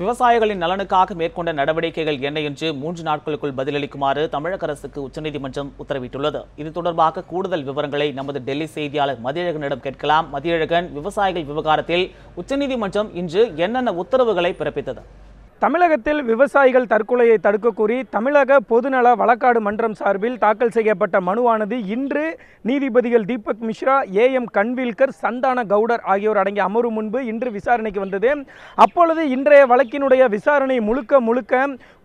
விவசாயிகளின் நலனுக்காக மேற்கொண்ட நடவடிக்கைகள் என்ன என்று மூன்று நாட்களுக்குள் பதிலளிக்குமாறு தமிழக அரசுக்கு உச்சநீதிமன்றம் உத்தரவிட்டுள்ளது. இது தொடர்பாக கூடுதல் விவரங்களை நமது டெல்லி செய்தியாளர் மதியழகனிடம் கேட்கலாம். மதியழகன் விவசாயிகள் விவகாரத்தில் உச்சநீதிமன்றம் இன்று என்னென்ன உத்தரவுகளை பிறப்பித்தது? தமிழகத்தில் விவசாயிகள் தற்கொலையை தடுக்க கோரி தமிழக பொதுநல வழக்காடு மன்றம் சார்பில் தாக்கல் செய்யப்பட்ட மனுவானது இன்று நீதிபதிகள் Deepak Mishra A M Khanwilkar Santhana Cawdor ஆகியோர் அடங்கிய அமர்வு முன்பு இன்று விசாரணைக்கு வந்தது. அப்பொழுது இன்றைய வழக்கினுடைய விசாரணை முழுக்க முழுக்க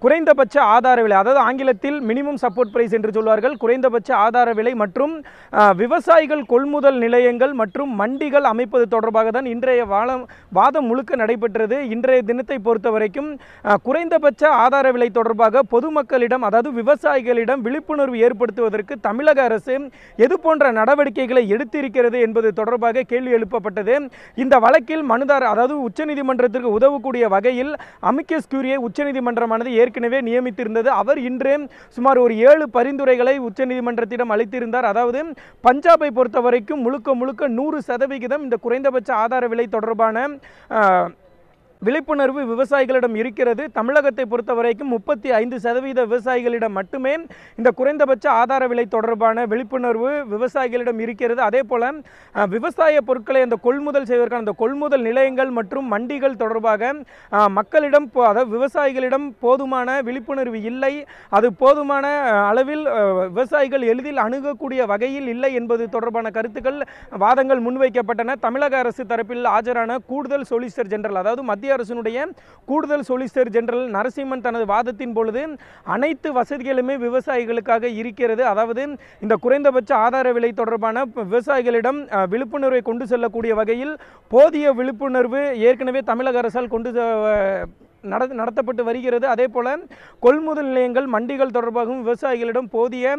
குறைந்தபட்ச ஆதார விலை அதாவது ஆங்கிலத்தில் மினிமம் சப்போர்ட் பிரைஸ் என்று சொல்வார்கள் குறைந்தபட்ச ஆதார விலை மற்றும் விவசாயிகள் கொள்முதல் நிலையங்கள் மற்றும் மண்டிகள் அமைப்பது தொடர்பாக தான் இன்றைய வாழம் வாதம் முழுக்க நடைபெற்றது. இன்றைய தினத்தை பொறுத்த வரைக்கும் குறைந்தபட்ச ஆதார விலை தொடர்பாக பொதுமக்களிடம் அதாவது விவசாயிகளிடம் விழிப்புணர்வு ஏற்படுத்துவதற்கு தமிழக அரசு எது போன்ற நடவடிக்கைகளை எடுத்திருக்கிறது என்பது தொடர்பாக கேள்வி எழுப்பப்பட்டது. இந்த வழக்கில் மனுதார் அதாவது உச்சநீதிமன்றத்திற்கு உதவக்கூடிய வகையில் அமிக்கஸ் கியூரியை உச்சநீதிமன்றமானது ஏற்கனவே நியமித்திருந்தது. அவர் இன்று சுமார் ஒரு ஏழு பரிந்துரைகளை உச்சநீதிமன்றத்திடம் அளித்திருந்தார். அதாவது பஞ்சாபை பொறுத்த வரைக்கும் முழுக்க முழுக்க நூறு சதவிகிதம் இந்த குறைந்தபட்ச ஆதார விலை தொடர்பான விழிப்புணர்வு விவசாயிகளிடம் இருக்கிறது. தமிழகத்தை பொறுத்த வரைக்கும் முப்பத்தி ஐந்து சதவீத விவசாயிகளிடம் மட்டுமே இந்த குறைந்தபட்ச ஆதார விலை தொடர்பான விழிப்புணர்வு விவசாயிகளிடம் இருக்கிறது. அதே போல விவசாய பொருட்களை அந்த கொள்முதல் செய்வதற்கான அந்த கொள்முதல் நிலையங்கள் மற்றும் மண்டிகள் தொடர்பாக மக்களிடம் போ- அதாவது விவசாயிகளிடம் போதுமான விழிப்புணர்வு இல்லை. அது போதுமான அளவில் விவசாயிகள் எளிதில் அணுகக்கூடிய வகையில் இல்லை என்பது தொடர்பான கருத்துக்கள் வாதங்கள் முன்வைக்கப்பட்டன. தமிழக அரசு தரப்பில் ஆஜரான கூடுதல் சொலிசிட்டர் ஜெனரல் அதாவது மத்திய அரசினுடைய கூடுதல் சொலிசிட்டர் ஜெனரல் நரசிம்மன் தனது வாதத்தின் பொழுது அனைத்து வசதிகளுமே விவசாயிகளுக்காக இருக்கிறது. அதாவது இந்த குறைந்தபட்ச ஆதார விலை தொடர்பான விவசாயிகளிடம் விழிப்புணர்வை கொண்டு செல்லக்கூடிய வகையில் போதிய விழிப்புணர்வு ஏற்கனவே தமிழக அரசால் கொண்டு நட நடத்தப்பட்டு வருகிறது. அதே போல் கொள்முதல் நிலையங்கள் மண்டிகள் தொடர்பாகவும் விவசாயிகளிடம் போதிய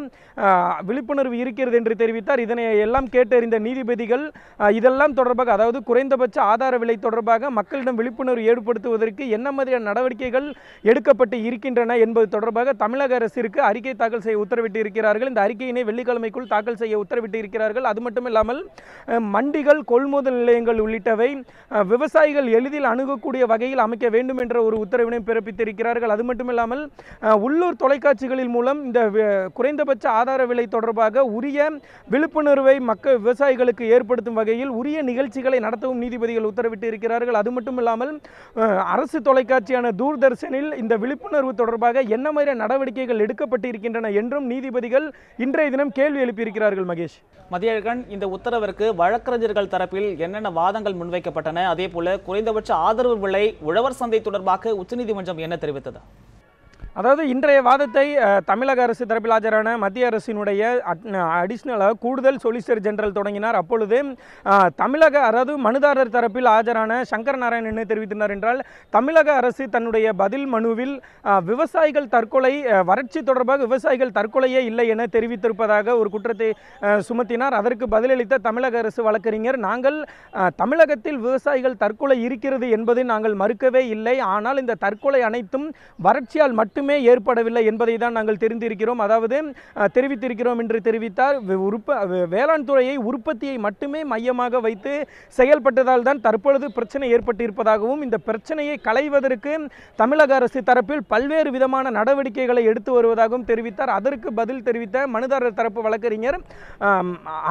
விழிப்புணர்வு இருக்கிறது என்று தெரிவித்தார். இதனை எல்லாம் கேட்டறிந்த நீதிபதிகள் இதெல்லாம் தொடர்பாக அதாவது குறைந்தபட்ச ஆதார விலை தொடர்பாக மக்களிடம் விழிப்புணர்வு ஏற்படுத்துவதற்கு என்ன மாதிரியான நடவடிக்கைகள் எடுக்கப்பட்டு இருக்கின்றன என்பது தொடர்பாக தமிழக அரசிற்கு அறிக்கை தாக்கல் செய்ய உத்தரவிட்டு இருக்கிறார்கள். இந்த அறிக்கையினை வெள்ளிக்கிழமைக்குள் தாக்கல் செய்ய உத்தரவிட்டு இருக்கிறார்கள். அது மட்டும் இல்லாமல் மண்டிகள் கொள்முதல் நிலையங்கள் உள்ளிட்டவை விவசாயிகள் எளிதில் அணுகக்கூடிய வகையில் அமைக்க வேண்டும் என்ற ஒரு உத்தரவினை பிறப்பித்திருக்கிறார்கள். அது மட்டும் இல்லாமல் உள்ளூர் தொலைக்காட்சிகளின் மூலம் இந்த குறைந்தபட்ச ஆதார விலை தொடர்பாக உரிய விழிப்புணர்வை மக்கள் விவசாயிகளுக்கு ஏற்படுத்தும் வகையில் உரிய நிகழ்ச்சிகளை நடத்தவும் நீதிபதிகள் உத்தரவிட்டு இருக்கிறார்கள். அது மட்டும் இல்லாமல் அரசு தொலைக்காட்சியான தூர்தர்ஷனில் இந்த விழிப்புணர்வு தொடர்பாக என்ன மாதிரியான நடவடிக்கைகள் எடுக்கப்பட்டு இருக்கின்றன என்றும் நீதிபதிகள் இன்றைய தினம் கேள்வி எழுப்பியிருக்கிறார்கள் மகேஷ். மதியழகன் இந்த உத்தரவிற்கு வழக்கறிஞர்கள் தரப்பில் என்னென்ன வாதங்கள் முன்வைக்கப்பட்டன? அதே போல குறைந்தபட்ச ஆதரவு விலை உழவர் சந்தை தொடர்பாக உச்சநீதிமன்றம் என்ன தெரிவித்தது? அதாவது இன்றைய வாதத்தை தமிழக அரசு தரப்பில் ஆஜரான மத்திய அரசினுடைய அடிஷ்னலாக கூடுதல் சொலிசிட்டர் ஜெனரல் தொடங்கினார். அப்பொழுது தமிழக அதாவது மனுதாரர் தரப்பில் ஆஜரான சங்கர் நாராயணன் என்ன தெரிவித்திருந்தார் என்றால் தமிழக அரசு தன்னுடைய பதில் மனுவில் விவசாயிகள் தற்கொலை வறட்சி தொடர்பாக விவசாயிகள் தற்கொலையே இல்லை என தெரிவித்திருப்பதாக ஒரு குற்றத்தை சுமத்தினார். அதற்கு பதிலளித்த தமிழக அரசு வழக்கறிஞர் நாங்கள் தமிழகத்தில் விவசாயிகள் தற்கொலை இருக்கிறது என்பதை நாங்கள் மறுக்கவே இல்லை. ஆனால் இந்த தற்கொலை அனைத்தும் வறட்சியால் மட்டும் ஏற்படவில்லை என்பதை தான் நாங்கள் தெரிந்திருக்கிறோம். அதாவது தெரிவித்திருக்கிறோம் என்று தெரிவித்தார். உற்ப வேளாண் துறையை உற்பத்தியை மட்டுமே மையமாக வைத்து செயல்பட்டதால் தான் தற்பொழுது பிரச்சனை ஏற்பட்டிருப்பதாகவும் இந்த பிரச்சனையை களைவதற்கு தமிழக அரசு தரப்பில் பல்வேறு விதமான நடவடிக்கைகளை எடுத்து வருவதாகவும் தெரிவித்தார். அதற்கு பதில் தெரிவித்த மனுதாரர் தரப்பு வழக்கறிஞர்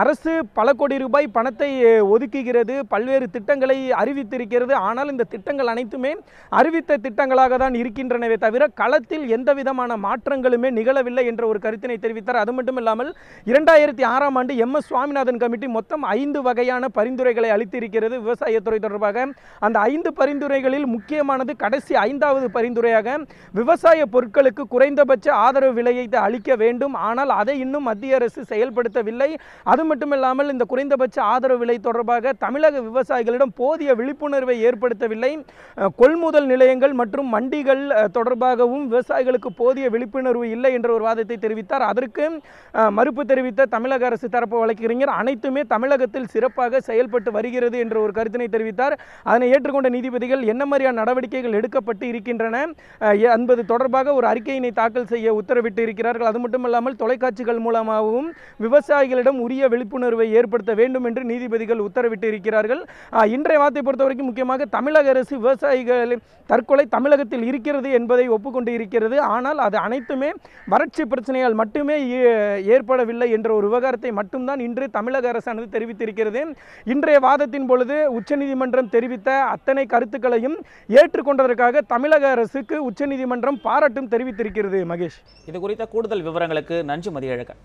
அரசு பல கோடி ரூபாய் பணத்தை ஒதுக்குகிறது பல்வேறு திட்டங்களை அறிவித்திருக்கிறது. ஆனால் இந்த திட்டங்கள் அனைத்துமே அறிவித்த திட்டங்களாக தான் இருக்கின்றனவே தவிர களத்தில் எந்த விதமான மாற்றங்களுமே நிகழவில்லை என்ற ஒரு கருத்தினை தெரிவித்தார். அது மட்டும் இல்லாமல் இரண்டாயிரத்தி ஆறாம் ஆண்டு எம். எஸ். சுவாமிநாதன் கமிட்டி மொத்தம் ஐந்து வகையான பரிந்துரைகளை அளித்திருக்கிறது விவசாயத்துறை தொடர்பாக. அந்த ஐந்து பரிந்துரைகளில் முக்கியமானது கடைசி ஐந்தாவது பரிந்துரையாக விவசாய பொருட்களுக்கு குறைந்தபட்ச ஆதரவு விலையை அளிக்க வேண்டும். ஆனால் அதை இன்னும் மத்திய அரசு செயல்படுத்தவில்லை. அது மட்டுமில்லாமல் இந்த குறைந்தபட்ச ஆதரவு விலை தொடர்பாக தமிழக விவசாயிகளிடம் போதிய விழிப்புணர்வை ஏற்படுத்தவில்லை. கொள்முதல் நிலையங்கள் மற்றும் மண்டிகள் தொடர்பாகவும் விவசாய விவசாயிகளுக்கு போதிய விழிப்புணர்வு இல்லை என்ற ஒரு வாதத்தை தெரிவித்தார். அதற்கு மறுப்பு தெரிவித்த தமிழக அரசு தரப்பு வழக்கறிஞர் அனைத்துமே தமிழகத்தில் சிறப்பாக செயல்பட்டு வருகிறது என்ற ஒரு கருத்தினை தெரிவித்தார். அதனை ஏற்றுக்கொண்ட நீதிபதிகள் என்ன மாதிரியான நடவடிக்கைகள் எடுக்கப்பட்டு இருக்கின்றன? என்பது தொடர்பாக ஒரு அறிக்கையினை தாக்கல் செய்ய உத்தரவிட்டு இருக்கிறார்கள். அது மட்டுமல்லாமல் தொலைக்காட்சிகள் மூலமாகவும் விவசாயிகளிடம் உரிய விழிப்புணர்வை ஏற்படுத்த வேண்டும் என்று நீதிபதிகள் உத்தரவிட்டு இருக்கிறார்கள். இன்றைய வார்த்தை பொறுத்தவரைக்கும் முக்கியமாக தமிழக அரசு விவசாயிகள் தற்கொலை தமிழகத்தில் இருக்கிறது என்பதை ஒப்புக்கொண்டு இருக்கிறது ஆனால் அது அனைத்துமே வறட்சி பிரச்சனையால் மட்டுமே ஏற்படவில்லை என்ற ஒரு விவகாரத்தை மட்டும்தான் இன்று தமிழக அரசானது தெரிவித்திருக்கிறது. இன்றைய வாதத்தின் பொழுது உச்சநீதிமன்றம் தெரிவித்த அத்தனை கருத்துக்களையும் ஏற்றுக்கொண்டதற்காக தமிழக அரசுக்கு உச்சநீதிமன்றம் பாராட்டும் தெரிவித்திருக்கிறது மகேஷ். இது குறித்த கூடுதல் விவரங்களுக்கு நன்றி மதியழகன்.